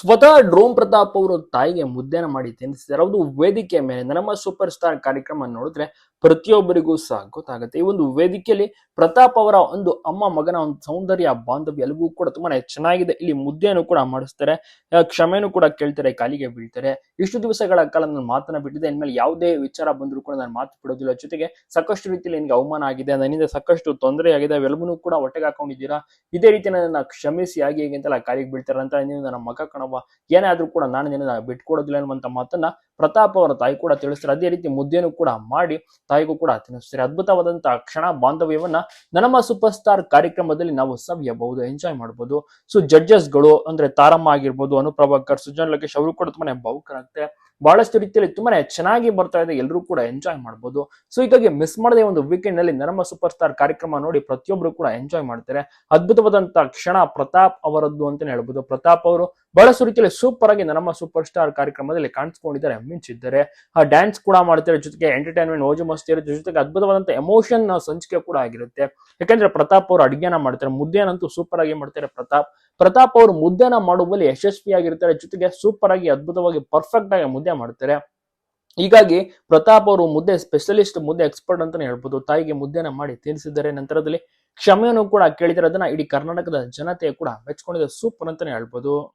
ಸ್ವತಃ ಡ್ರೋಮ್ ಪ್ರತಾಪ್ ಅವರು ತಾಯಿಗೆ ಮುದ್ದೆನ ಮಾಡಿ ತಿನ್ನಿಸಿದ್ದಾರೆ. ಅದು ವೇದಿಕೆ ಮೇಲೆ ನಮ್ಮ ಸೂಪರ್ ಸ್ಟಾರ್ ಕಾರ್ಯಕ್ರಮ ನೋಡಿದ್ರೆ ಪ್ರತಿಯೊಬ್ಬರಿಗೂ ಸಹ ಗೊತ್ತಾಗುತ್ತೆ. ಈ ಒಂದು ವೇದಿಕೆಯಲ್ಲಿ ಪ್ರತಾಪ್ ಅವರ ಒಂದು ಅಮ್ಮ ಮಗನ ಒಂದು ಸೌಂದರ್ಯ, ಬಾಂಧವ್ಯ ಎಲ್ಲವೂ ಕೂಡ ತುಂಬಾನೇ ಚೆನ್ನಾಗಿದೆ. ಇಲ್ಲಿ ಮುದ್ದೆಯನ್ನು ಕೂಡ ಮಾಡಿಸ್ತಾರೆ. ಕ್ಷಮೆಯನ್ನು ಕೂಡ ಕೇಳ್ತಾರೆ, ಕಾಲಿಗೆ ಬೀಳ್ತಾರೆ. ಇಷ್ಟು ದಿವಸಗಳ ಕಾಲ ನಾನು ಮಾತನ್ನ ಬಿಟ್ಟಿದೆ. ಇನ್ಮೇಲೆ ಯಾವುದೇ ವಿಚಾರ ಬಂದರೂ ಕೂಡ ನಾನು ಮಾತು ಬಿಡೋದಿಲ್ಲ. ಜೊತೆಗೆ ಸಾಕಷ್ಟು ರೀತಿಯಲ್ಲಿ ನಿನಗೆ ಅವಮಾನ ಆಗಿದೆ. ನನ್ನಿಂದ ಸಾಕಷ್ಟು ತೊಂದರೆ ಆಗಿದೆ. ಅವೆಲ್ಲವನ್ನೂ ಕೂಡ ಹೊಟ್ಟೆಗೆ ಹಾಕೊಂಡಿದ್ದೀರಾ? ಇದೇ ರೀತಿ ನನ್ನ ಕ್ಷಮಿಸಿ ಆಗಿ ಹೇಗೆ ಅಂತೆಲ್ಲ ಕಾಲಿಗೆ ಬೀಳ್ತಾರೆ. ಅಂತ ನೀನು ನನ್ನ ಮಗ ಕಣವ ಏನೇ ಆದ್ರೂ ಕೂಡ ನಾನು ನಿನ್ನ ಬಿಟ್ಕೊಡೋದಿಲ್ಲ ಅನ್ನುವಂಥ ಮಾತನ್ನ ಪ್ರತಾಪ್ ಅವರ ತಾಯಿ ಕೂಡ ತಿಳಿಸ್ತಾರೆ. ಅದೇ ರೀತಿ ಮುದ್ದೆಯನ್ನು ಕೂಡ ಮಾಡಿ ತಾಯಿಗೂ ಕೂಡ ತಿನ್ನಿಸ್ತಾರೆ. ಅದ್ಭುತವಾದಂತಹ ಕ್ಷಣ ಬಾಂಧವ್ಯವನ್ನ ನಮ್ಮ ಸೂಪರ್ ಸ್ಟಾರ್ ಕಾರ್ಯಕ್ರಮದಲ್ಲಿ ನಾವು ಸವಿಯಬಹುದು ಎಂಜಾಯ್ ಮಾಡಬಹುದು ಸೊ ಜಡ್ಜಸ್ಗಳು ಅಂದ್ರೆ ತಾರಮ್ಮ ಆಗಿರ್ಬೋದು, ಅನುಪ್ರಭಾಕರ್, ಸುಜನ್ ಲೋಕೇಶ್ ಅವರು ಕೂಡ ತುಂಬಾನೇ ಭಾವುಕರಾಗ್ತಾರೆ ಬಹಳಷ್ಟು ರೀತಿಯಲ್ಲಿ ತುಂಬಾನೇ ಚೆನ್ನಾಗಿ ಬರ್ತಾ ಇದೆ. ಎಲ್ಲರೂ ಕೂಡ ಎಂಜಾಯ್ ಮಾಡಬಹುದು ಸೊ ಹೀಗಾಗಿ ಮಿಸ್ ಮಾಡದೆ ಒಂದು ವೀಕೆಂಡ್ನಲ್ಲಿ ನಮ್ಮ ಸೂಪರ್ ಸ್ಟಾರ್ ಕಾರ್ಯಕ್ರಮ ನೋಡಿ ಪ್ರತಿಯೊಬ್ಬರು ಕೂಡ ಎಂಜಾಯ್ ಮಾಡ್ತಾರೆ. ಅದ್ಭುತವಾದಂತಹ ಕ್ಷಣ ಪ್ರತಾಪ್ ಅವರದ್ದು ಅಂತಾನೆ ಹೇಳ್ಬೋದು. ಪ್ರತಾಪ್ ಅವರು ಬಹಳಷ್ಟು ರೀತಿಯಲ್ಲಿ ಸೂಪರ್ ಆಗಿ ನಮ್ಮ ಸೂಪರ್ ಸ್ಟಾರ್ ಕಾರ್ಯಕ್ರಮದಲ್ಲಿ ಕಾಣಿಸ್ಕೊಂಡಿದ್ದಾರೆ, ಮಿಂಚಿದ್ದಾರೆ. ಆ ಡ್ಯಾನ್ಸ್ ಕೂಡ ಮಾಡ್ತಾರೆ ಜೊತೆಗೆ ಎಂಟರ್ಟೈನ್ಮೆಂಟ್ ಓಜು ಮಸ್ತಿ ಇರುತ್ತೆ ಜೊತೆಗೆ ಅದ್ಭುತವಾದಂತ ಎಮೋಷನ್ ಸಂಚಿಕೆ ಕೂಡ ಆಗಿರುತ್ತೆ. ಯಾಕಂದ್ರೆ ಪ್ರತಾಪ್ ಅವರು ಅಡುಗೆನ ಮಾಡ್ತಾರೆ, ಮುದ್ದೆನಂತೂ ಸೂಪರ್ ಆಗಿ ಮಾಡ್ತಾರೆ ಪ್ರತಾಪ್. ಪ್ರತಾಪ್ ಅವರು ಮುದ್ದೆನ ಮಾಡುವಲ್ಲಿ ಯಶಸ್ವಿಯಾಗಿರ್ತಾರೆ, ಜೊತೆಗೆ ಸೂಪರ್ ಆಗಿ ಅದ್ಭುತವಾಗಿ ಪರ್ಫೆಕ್ಟ್ ಆಗಿ ಮುದ್ದೆ ಮಾಡ್ತಾರೆ. ಹೀಗಾಗಿ ಪ್ರತಾಪ್ ಅವರು ಮುದ್ದೆ ಸ್ಪೆಷಲಿಸ್ಟ್ ಮುದ್ದೆ ಎಕ್ಸ್ಪರ್ಟ್ ಅಂತಾನೆ ಹೇಳ್ಬೋದು. ತಾಯಿಗೆ ಮುದ್ದೆನ ಮಾಡಿ ತೀರಿಸಿದ್ದಾರೆ ನಂತರದಲ್ಲಿ ಕ್ಷಮೆಯನ್ನು ಕೂಡ ಕೇಳಿದರೆ ಅದನ್ನ ಇಡೀ ಕರ್ನಾಟಕದ ಜನತೆ ಕೂಡ ಮೆಚ್ಕೊಂಡಿದೆ ಸೂಪರ್ ಅಂತಾನೆ ಹೇಳ್ಬೋದು.